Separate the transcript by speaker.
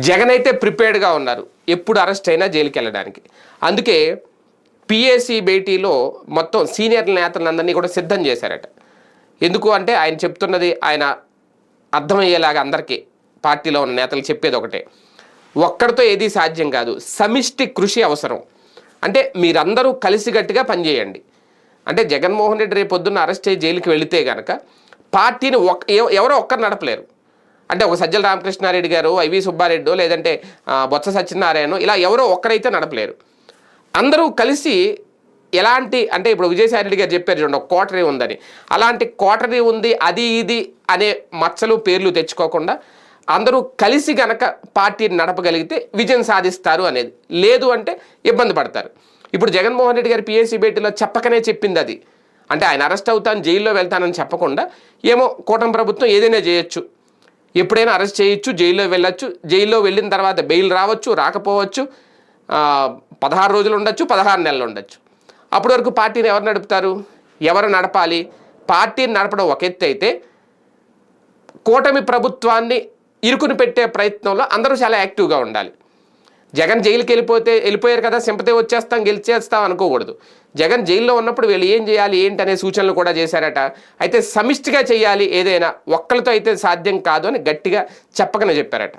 Speaker 1: జగన్ అయితే ప్రిపేర్డ్గా ఉన్నారు. ఎప్పుడు అరెస్ట్ అయినా జైలుకి వెళ్ళడానికి అందుకే పిఏసీ భేటీలో మొత్తం సీనియర్ నేతలందరినీ కూడా సిద్ధం చేశారట. ఎందుకు అంటే ఆయన చెప్తున్నది ఆయన అర్థమయ్యేలాగా అందరికీ పార్టీలో ఉన్న నేతలు చెప్పేది ఒకటే. ఒక్కడితో ఏది సాధ్యం కాదు. సమిష్టి కృషి అవసరం. అంటే మీరందరూ కలిసిగట్టిగా పనిచేయండి. అంటే జగన్మోహన్ రెడ్డి రేపు పొద్దున్న అరెస్ట్ అయ్యి జైలుకి వెళితే కనుక పార్టీని ఒక్క ఎవ- ఎవరో ఒక్కరు నడపలేరు. అంటే ఒక సజ్జల రామకృష్ణారెడ్డి గారు ఐవి సుబ్బారెడ్డి లేదంటే బొత్స సత్యనారాయణ ఇలా ఎవరో ఒక్కరైతే నడపలేరు. అందరూ కలిసి ఎలాంటి అంటే ఇప్పుడు విజయసాయి రెడ్డి గారు చెప్పారు చూడండి ఒక కోటరీ ఉందని. అలాంటి కోటరీ ఉంది అది ఇది అనే మచ్చలు పేర్లు తెచ్చుకోకుండా అందరూ కలిసి గనక పార్టీని నడపగలిగితే విజయం సాధిస్తారు అనేది. లేదు అంటే ఇబ్బంది పడతారు. ఇప్పుడు జగన్మోహన్ రెడ్డి గారు పిఎస్సీ భేటీలో చెప్పకనే చెప్పింది అది. అంటే ఆయన అరెస్ట్ అవుతాను జైల్లో వెళ్తానని చెప్పకుండా ఏమో కూటమి ప్రభుత్వం ఏదైనా చేయొచ్చు. ఎప్పుడైనా అరెస్ట్ చేయొచ్చు జైల్లో వెళ్ళొచ్చు. జైల్లో వెళ్ళిన తర్వాత బెయిల్ రావచ్చు రాకపోవచ్చు. పదహారు రోజులు ఉండొచ్చు పదహారు నెలలు ఉండొచ్చు. అప్పటి వరకు పార్టీని ఎవరు నడుపుతారు? ఎవరు నడపాలి? పార్టీని నడపడం ఒక ఎత్తు అయితే కూటమి ప్రభుత్వాన్ని ఇరుకుని పెట్టే ప్రయత్నంలో అందరూ చాలా యాక్టివ్గా ఉండాలి. జగన్ జైలుకి వెళ్ళిపోతే వెళ్ళిపోయారు కదా సింపతి వచ్చేస్తాం గెలిచేస్తాం అనుకోకూడదు. జగన్ జైల్లో ఉన్నప్పుడు వీళ్ళు ఏం చేయాలి ఏంటి అనే సూచనలు కూడా చేశారట. అయితే సమిష్టిగా చేయాలి ఏదైనా ఒక్కరితో అయితే సాధ్యం కాదు అని గట్టిగా చెప్పకనే చెప్పారట.